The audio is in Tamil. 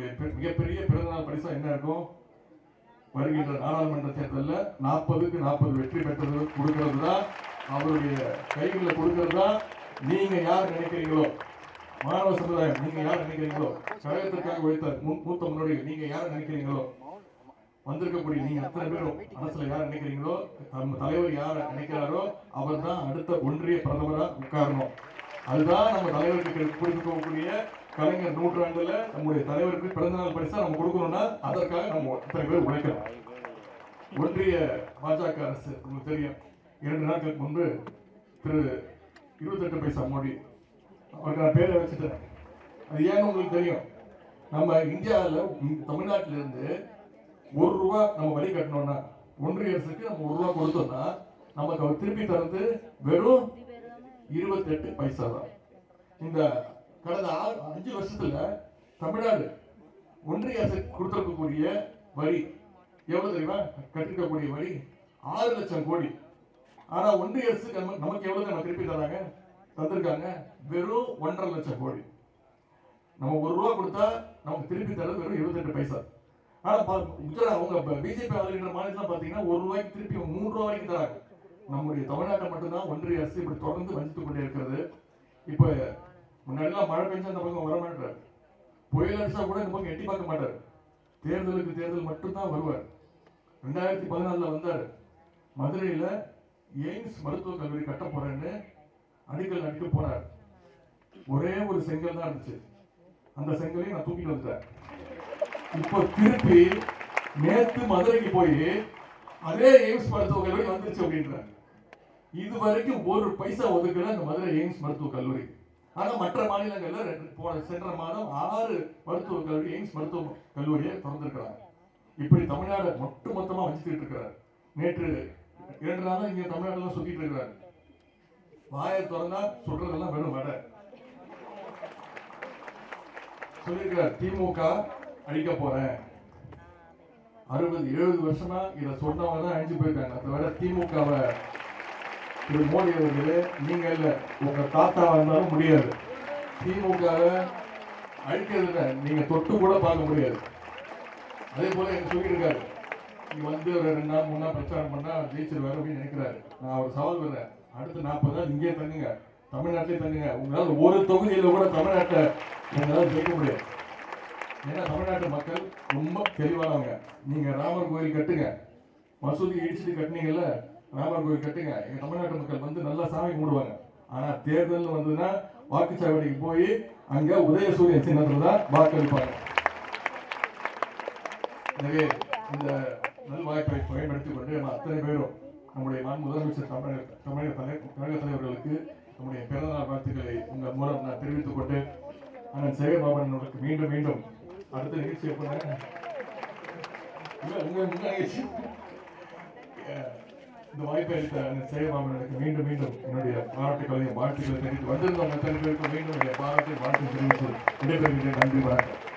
அவருடைய மிகப்பெரிய பிறந்தநாள் பரிசா என்ன இருக்கும் வருகின்ற நாடாளுமன்ற தேர்தலில் நாற்பதுக்கு நாற்பது வெற்றி பெற்றது கொடுக்கிறது தான் அவருடைய கைகளில் கொடுக்கிறது? தான் நீங்க யார் நினைக்கிறீங்களோ? மாணவ சமுதாயம் நீங்க யார் நினைக்கிறீங்களோ? கழகத்திற்காக உழைத்த மூத்த முன்னோடிகள் நீங்க யார் நினைக்கிறீங்களோ? வந்திருக்கக்கூடிய நீங்க அத்தனை பேரும் மனசுல யார் நினைக்கிறீங்களோ? நம்ம தலைவர் யார் நினைக்கிறாரோ அவர் தான் அடுத்த ஒன்றிய பிரதமராக உட்காரணும். அதுதான் நம்ம தலைவருக்கு கொடுக்கக்கூடிய கலைஞர் நூற்றாண்டுல நம்முடைய தலைவருக்கு பிறந்தநாள் பரிசா நம்ம கொடுக்கணும்னா அதற்காக நம்ம இத்தனை பேர் உழைக்கணும். ஒன்றிய பாஜக அரசு உங்களுக்கு தெரியும். இரண்டு நாட்களுக்கு முன்பு திரு இருபத்தெட்டு பைசா மோடி அவருக்கு நான் பேரை வச்சுட்டேன். அது ஏன்னு உங்களுக்கு தெரியும்? நம்ம இந்தியாவில் தமிழ்நாட்டில இருந்து ஒரு ரூபா நம்ம வரி கட்டணும்னா ஒன்றிய அரசுக்கு நம்ம ஒரு ரூபா கொடுத்தோம்னா நமக்கு அவர் திருப்பி தரது வெறும் இருபத்தெட்டு பைசா தான். இந்த கடந்த ஆறு- அஞ்சு வருஷத்துல தமிழ்நாடு ஒன்றிய அரசு கொடுத்திருக்கக்கூடிய வரி எவ்வளவு தெரியுமா? கட்டிருக்கக்கூடிய வரி ஆறு லட்சம் கோடி. ஆனா ஒன்றிய அரசு நமக்கு எவ்வளவு நம்ம திருப்பி தராங்க? தந்திருக்காங்க வெறும் ஒன்றரை லட்சம் கோடி. நம்ம ஒரு ரூபா கொடுத்தா நமக்கு திருப்பி தரது வெறும் இருபத்தெட்டு பைசா. ஆனா குஜராத் அவங்க பிஜேபி ஆதரிக்கிற மாநிலம் பாத்தீங்கன்னா ஒரு ரூபாய்க்கு திருப்பி மூன்று ரூபா வரைக்கும் தராங்க. நம்முடைய தமிழ்நாட்டை மட்டும்தான் ஒன்றிய அரசு இப்படி தொடர்ந்து வஞ்சித்துக் கொண்டே இருக்கிறது. இப்போ முன்னாடிலாம் மழை பெஞ்சா அந்த பக்கம் வர மாட்டார். புயல் அடிச்சா கூட இந்த பக்கம் எட்டி பார்க்க மாட்டார். தேர்தலுக்கு தேர்தல் மட்டும்தான் வருவார். ரெண்டாயிரத்தி பதினாலில் வந்தார். மதுரையில் எய்ம்ஸ் மருத்துவக் கல்லூரி கட்ட போறேன்னு அடிக்கல் நாட்டிட்டு போனார். ஒரே ஒரு செங்கல் தான் இருந்துச்சு. அந்த செங்கலையும் நான் தூக்கிட்டு வந்துட்டேன். இப்போ திருப்பி நேற்று மதுரைக்கு போய் அதே எய்ம்ஸ் மருத்துவக் கல்லூரி வந்துருச்சு அப்படின்றாங்க இது வரைக்கும் ஒரு பைசா ஒதுக்கல அந்த மதுரை எய்ம்ஸ் மருத்துவக் கல்லூரி. ஆனால் மற்ற மாநிலங்களில் ரெண்டு- போன சென்ற மாதம் ஆறு மருத்துவக் கல்லூரி எய்ம்ஸ் மருத்துவ கல்லூரியை திறந்திருக்கிறாங்க இப்படி தமிழ்நாடு மொட்டு மொத்தமா வச்சுட்டு இருக்கிறார். நேற்று இரண்டு நாளா இங்கே தமிழ்நாடுல சுற்றிட்டு இருக்கிறார். வாயை திறந்தா சொல்றதெல்லாம் வெறும் வடை. சொல்லியிருக்கிறார் திமுக அழிக்க போறேன். அறுபது எழுபது வருஷமா இதை சொன்னவங்க தான் அழிஞ்சு போயிருக்காங்க. தவிர திமுகவை திரு மோடி அவர்களே நீங்க இல்ல உங்க தாத்தா வந்தாலும் முடியாது. திமுகவை அழிக்கிறதுல இல்ல, நீங்க தொட்டு கூட பார்க்க முடியாது. அதே போல எனக்கு சொல்லியிருக்காரு நீ வந்து ஒரு ரெண்டு நாள் மூணு நாள் பிரச்சாரம் பண்ணா ஜெயிச்சிருவாரு அப்படின்னு நினைக்கிறாரு. நான் ஒரு சவால் விடுறேன். அடுத்த நாற்பது நாள் இங்கே தங்குங்க. தமிழ்நாட்டிலே தங்குங்க. உங்களால் ஒரு தொகுதியில் கூட தமிழ்நாட்டை உங்களால ஜெயிக்க முடியாது. ஏன்னா தமிழ்நாட்டு மக்கள் ரொம்ப தெளிவானவங்க. நீங்க ராமர் கோயில் கட்டுங்க. மசூதி இடிச்சுட்டு கட்டினீங்கல்ல ராமர் கோயில் கட்டுங்க எங்க தமிழ்நாட்டு மக்கள் வந்து நல்லா சாமி கும்பிடுவாங்க. ஆனா தேர்தல் வந்ததுன்னா வாக்குச்சாவடிக்கு போய் அங்க உதயசூரியன் சின்னத்துல தான் வாக்களிப்பாங்க எனவே இந்த நல்வாய்ப்பை பயன்படுத்திக் கொண்டு நம்ம அத்தனை பேரும் நம்முடைய மாண்பு முதலமைச்சர் தமிழக தமிழக தலை கழக தலைவர்களுக்கு நம்முடைய பிறந்தநாள் வாழ்த்துக்களை உங்கள் மூலம் நான் தெரிவித்துக் கொண்டு அண்ணன் சேகர்பாபன் அவர்களுக்கு மீண்டும் மீண்டும் அடுத்த நிகழ்ச்சி எப்ப நிகழ்ச்சி இந்த வாய்ப்பை அளித்த அண்ணன் சேகர்பாபனுக்கு மீண்டும் மீண்டும் என்னுடைய பாராட்டுகளையும் வாழ்த்துக்களை தெரிவித்து வந்திருந்த அத்தனை பேருக்கு மீண்டும் என்னுடைய பாராட்டை வாழ்த்து தெரிவித்து விடைபெறுகின்ற நன்றி வணக்கம்.